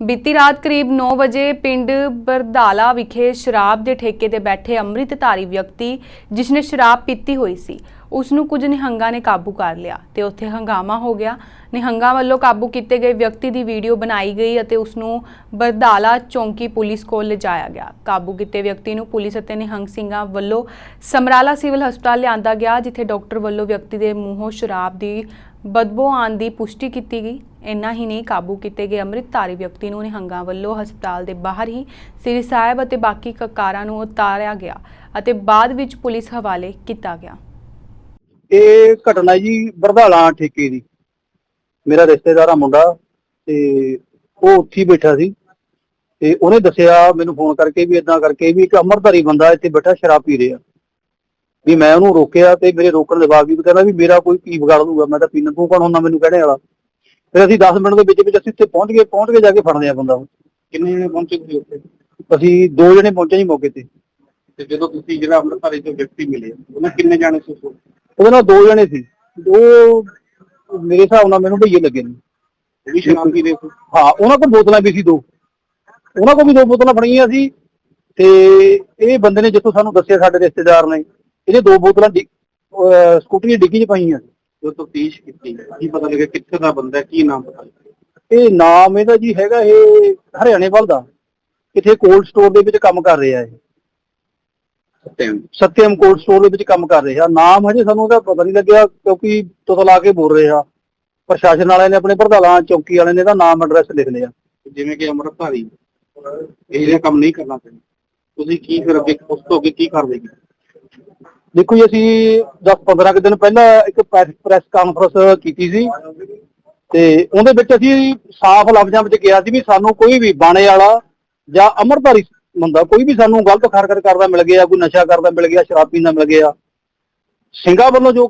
ਬੀਤੀ ਰਾਤ ਕਰੀਬ 9 ਵਜੇ ਪਿੰਡ ਬਰਦਾਲਾ ਵਿਖੇ ਸ਼ਰਾਬ ਦੇ ਠੇਕੇ ਤੇ ਬੈਠੇ ਅੰਮ੍ਰਿਤਧਾਰੀ ਵਿਅਕਤੀ ਜਿਸ ਨੇ ਸ਼ਰਾਬ ਪੀਤੀ ਹੋਈ ਸੀ ਉਸ ਨੂੰ ਕੁਝ ਨਿਹੰਗਾਂ ਨੇ ਕਾਬੂ ਕਰ ਲਿਆ ਤੇ ਉੱਥੇ ਹੰਗਾਮਾ ਹੋ ਗਿਆ। ਨਿਹੰਗਾਂ ਵੱਲੋਂ ਕਾਬੂ ਕੀਤੇ ਗਏ ਵਿਅਕਤੀ ਦੀ ਵੀਡੀਓ ਬਣਾਈ ਗਈ ਅਤੇ ਉਸ ਨੂੰ ਬਰਦਾਲਾ ਚੌਂਕੀ ਪੁਲਿਸ ਕੋਲ ਲਿਜਾਇਆ ਗਿਆ। ਕਾਬੂ ਕੀਤੇ ਵਿਅਕਤੀ ਨੂੰ ਪੁਲਿਸ ਅਤੇ ਨਿਹੰਗ ਸਿੰਘਾਂ ਵੱਲੋਂ ਸਮਰਾਲਾ ਸਿਵਲ ਹਸਪਤਾਲ ਲਿਆਂਦਾ ਗਿਆ, ਜਿੱਥੇ ਡਾਕਟਰ ਵੱਲੋਂ ਵਿਅਕਤੀ ਦੇ ਮੂੰਹੋਂ ਸ਼ਰਾਬ ਦੀ ਬਦਬੂ ਆਉਣ ਦੀ ਪੁਸ਼ਟੀ ਕੀਤੀ ਗਈ। ਇੰਨਾ ਹੀ ਨਹੀਂ, ਕਾਬੂ ਕੀਤੇ ਗਏ ਅੰਮ੍ਰਿਤਧਾਰੀ ਵਿਅਕਤੀ ਨੂੰ ਨਿਹੰਗਾਂ ਵੱਲੋਂ ਹਸਪਤਾਲ ਦੇ ਬਾਹਰ ਹੀ ਸ੍ਰੀ ਸਾਹਿਬ ਅਤੇ ਬਾਕੀ ਕਕਾਰਾਂ ਨੂੰ ਉਤਾਰਿਆ ਗਿਆ ਅਤੇ ਬਾਅਦ ਵਿੱਚ ਪੁਲਿਸ ਹਵਾਲੇ ਕੀਤਾ ਗਿਆ। ਇਹ ਘਟਨਾ ਜੀ ਬਰਧਾਲਾ ਠੇਕੇ ਦੀ। ਮੇਰਾ ਰਿਸ਼ਤੇਦਾਰ ਆ ਮੁੰਡਾ ਤੇ ਉਹ ਉੱਥੇ ਬੈਠਾ ਸੀ ਤੇ ਉਹਨੇ ਦੱਸਿਆ, ਮੈਨੂੰ ਫੋਨ ਕਰਕੇ ਵੀ ਇਦਾਂ ਕਰਕੇ ਵੀ ਇੱਕ ਅਮਰਧਾਰੀ ਬੰਦਾ ਇੱਥੇ ਬੈਠਾ, ਸ਼ਰਾਬ ਪੀ ਰਿਹਾ। ਵੀ ਮੈਂ ਉਹਨੂੰ ਰੋਕਿਆ ਤੇ ਮੇਰੇ ਰੋਕਣ ਦੇ ਬਾਵਜੂਦ ਕਹਿੰਦਾ ਵੀ ਮੇਰਾ ਕੋਈ ਕੀ ਵਿਗਾੜ ਲੂਗਾ ਮੈਂ ਤਾਂ ਪੀਣਾ ਤੂੰ ਕੌਣ ਹੁੰਦਾ ਮੈਨੂੰ ਕਹਿਣੇ ਵਾਲਾ? ਫਿਰ ਅਸੀਂ 10 ਮਿੰਟ ਦੇ ਵਿੱਚ ਵਿੱਚ ਅਸੀਂ ਉੱਥੇ ਪਹੁੰਚ ਗਏ, ਪਹੁੰਚ ਕੇ ਜਾ ਕੇ ਫੜਦੇ ਆ ਬੰਦਾ ਕਿੰਨੇ ਜਣੇ ਪਹੁੰਚੇ ਤੁਸੀਂ ਉੱਥੇ? ਅਸੀਂ ਦੋ ਜਣੇ ਪਹੁੰਚੇ ਜੀ ਮੌਕੇ ਤੇ। ਤੇ ਜਦੋਂ ਤੁਸੀਂ ਜਿਹੜਾ ਅੰਮ੍ਰਿਤਸਰ ਤੋਂ ਵਿਅਕਤੀ ਮਿਲੇ, ਉਹਨਾਂ ਕਿੰਨੇ ਜਾਣੇ ਸੀ ਉਹਦੇ ਨਾਲ ਦੋ ਜਣੇ ਸੀ। ਉਹ ਮੇਰੇ ਹਿਸਾਬ ਨਾਲ ਮੈਨੂੰ ਭਈਏ ਲੱਗੇ ਨੇ। ਉਹ ਵੀ ਸ਼ਰਾਬ ਪੀ ਸੀ। ਹਾਂ, ਉਹਨਾਂ ਕੋਲ ਬੋਤਲਾਂ ਵੀ ਸੀ ਦੋ। ਉਹਨਾਂ ਕੋਲ ਵੀ ਦੋ ਬੋਤਲਾਂ ਫੜੀਆਂ ਸੀ। ਤੇ ਇਹ ਬੰਦੇ ਨੇ ਜਿੱਥੋਂ ਸਾਨੂੰ ਦੱਸਿਆ ਸਾਡੇ ਰਿਸ਼ਤੇਦਾਰ ਨੇ। ਇਹਦੇ ਦੋ ਬੋਤਲਾਂ ਡਿ- ਅਹ ਸਕੂਟਰੀ ਦੀ ਡਿੱਗੀ 'ਚ ਪਾਈਆਂ ਸੀ ਜਦੋਂ ਤਫਤੀਸ਼ ਕੀਤੀ ਕੀ ਪਤਾ ਲੱਗਿਆ ਕਿੱਥੇ ਦਾ ਬੰਦਾ ਹੈ, ਕੀ ਨਾਮ ਪਤਾ ਲੱਗਿਆ ਇਹ ਨਾਮ ਇਹਦਾ ਜੀ ਹੈਗਾ ਇਹ ਹਰਿਆਣੇ ਵੱਲ ਦਾ। ਕਿਥੇ ਕੋਲਡ ਸਟੋਰ ਦੇ ਵਿੱਚ ਕੰਮ ਕਰ ਰਿਹਾ ਇਹ। ਸਤਿਆਮ। ਸਤਿਅਮ ਕੋਲਡ ਸਟੋਰ ਦੇ ਵਿੱਚ ਕੰਮ ਕਰ ਰਿਹਾ। ਨਾਮ ਹਜੇ ਸਾਨੂੰ ਉਹਦਾ ਪਤਾ ਨਹੀਂ ਲੱਗਿਆ ਕਿਉਂਕਿ ਤੁਤ ਲਾ ਕੇ ਬੋਲ ਰਿਹਾ। ਪ੍ਰਸ਼ਾਸਨ ਵਾਲਿਆਂ ਨੇ ਆਪਣੇ ਪ੍ਰਧਾਨਾਂ ਚੌਕੀ ਵਾਲਿਆਂ ਨੇ ਇਹਦਾ ਨਾਮ ਐਡਰੈਸ ਲਿਖ ਲਿਆ। ਜਿਵੇਂ ਕਿ ਅੰਮ੍ਰਿਤਧਾਰੀ ਇਹ ਜਿਹੜਾ ਕੰਮ ਨਹੀਂ ਕਰਨਾ ਚਾਹੀਦਾ ਤੁਸੀਂ ਕੀ ਫਿਰ ਅੱਗੇ ਉਸ ਤੋਂ ਅੱਗੇ ਕੀ ਕਰਦੇ ਦੇਖੋ ਜੀ, ਅਸੀਂ 10-15 ਕੁ ਦਿਨ ਪਹਿਲਾਂ ਇੱਕ ਪ੍ਰੈਸ ਕਾਨਫਰੰਸ ਕੀਤੀ ਸੀ ਤੇ ਉਹਦੇ ਵਿੱਚ ਅਸੀਂ ਸਾਫ਼ ਲਫ਼ਜ਼ਾਂ ਵਿੱਚ ਕਿਹਾ ਸੀ ਵੀ ਸਾਨੂੰ ਕੋਈ ਵੀ ਬਾਣੇ ਵਾਲਾ ਜਾਂ ਅਮਰਧਾਰੀ ਬੰਦਾ ਕੋਈ ਵੀ ਸਾਨੂੰ ਗਲਤ ਹਰਕਤ ਕਰਦਾ ਮਿਲ ਗਿਆ, ਕੋਈ ਨਸ਼ਾ ਕਰਦਾ ਮਿਲ ਗਿਆ, ਸ਼ਰਾਬ ਪੀਂਦਾ ਮਿਲ ਗਿਆ। ਸਿੰਘਾਂ ਵੱਲੋਂ ਜੋ